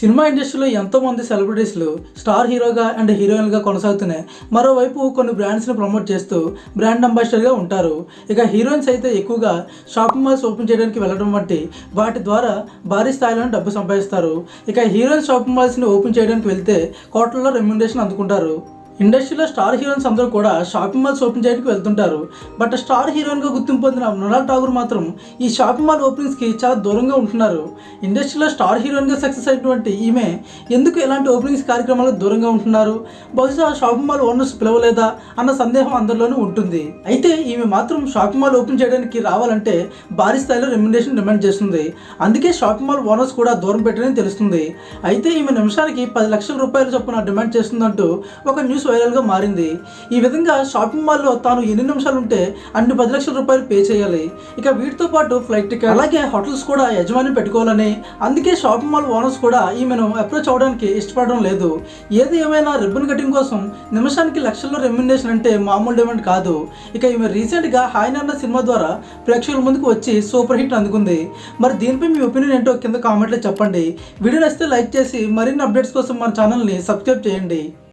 Cinema ఇండస్ట్రీలో ఎంతోమంది సెలబ్రిటీస్లు star హీరోగా అండ్ హీరోయిన్గా కొనసాగుతున్నాయి మరోవైపు కొన్ని బ్రాండ్స్ని ప్రమోట్ చేస్తూ బ్రాండ్ అంబాసిడర్గా ఉంటారు. ఇక హీరోయిన్స్ అయితే ఎక్కువగా షాపింగ్ మాల్స్ ఓపెన్ చేయడానికి వెళ్ళడం వంటి వాటి ద్వారా భారీ స్థాయిలో డబ్బు సంపాదిస్తారు. ఇక హీరోయిన్ షాపింగ్ మాల్స్ని ఓపెన్ చేయడానికి వెళ్తే కోట్లలో రెమ్యునరేషన్ అందుకుంటారు. ఇండస్ట్రీలో స్టార్ హీరోయిన్స్ అందరూ కూడా షాపింగ్ మాల్స్ ఓపెన్ చేయడానికి వెళ్తుంటారు. బట్ స్టార్ హీరోయిన్గా గుర్తింపు పొందిన మృణాల్ ఠాగూర్ మాత్రం ఈ షాపింగ్ మాల్ ఓపెనింగ్స్కి చాలా దూరంగా ఉంటున్నారు. ఇండస్ట్రీలో స్టార్ హీరోయిన్గా సక్సెస్ అయినటువంటి ఈమె ఎందుకు ఇలాంటి ఓపెనింగ్స్ కార్యక్రమాలకు దూరంగా ఉంటున్నారు? బహుశా షాపింగ్ మాల్ ఓనర్స్ పిలవలేదా అన్న సందేహం అందరిలోనూ ఉంటుంది. అయితే ఈమె మాత్రం షాపింగ్ మాల్ ఓపెన్ చేయడానికి రావాలంటే భారీ స్థాయిలో రెమ్యునరేషన్ డిమాండ్ చేస్తుంది. అందుకే షాపింగ్ మాల్ ఓనర్స్ కూడా దూరం పెట్టారని తెలుస్తుంది. అయితే ఈమె నిమిషానికి పది లక్షల రూపాయలు చొప్పున డిమాండ్ చేస్తుందంటూ ఒక న్యూస్ వైరల్గా మారింది. ఈ విధంగా షాపింగ్ మాల్లో తాను ఎన్ని నిమిషాలు ఉంటే అన్ని పది లక్షల రూపాయలు పే చేయాలి. ఇక వీటితో పాటు ఫ్లైట్ టికెట్ అలాగే హోటల్స్ కూడా యజమాని పెట్టుకోవాలని. అందుకే షాపింగ్ మాల్ ఓనర్స్ కూడా ఈమెను అప్రోచ్ అవ్వడానికి ఇష్టపడడం లేదు. ఏది ఏమైనా రిబ్బన్ కటింగ్ కోసం నిమిషానికి లక్షల్లో రెమ్యునేషన్ అంటే మామూలు డిమాండ్ కాదు. ఇక ఈమె రీసెంట్గా హాయ్ నాన్న సినిమా ద్వారా ప్రేక్షకుల ముందుకు వచ్చి సూపర్ హిట్ అందుకుంది. మరి దీనిపై మీ ఒపీనియన్ ఏంటో కింద కామెంట్లో చెప్పండి. వీడియో నచ్చితే లైక్ చేసి మరిన్ని అప్డేట్స్ కోసం మన ఛానల్ని సబ్స్క్రైబ్ చేయండి.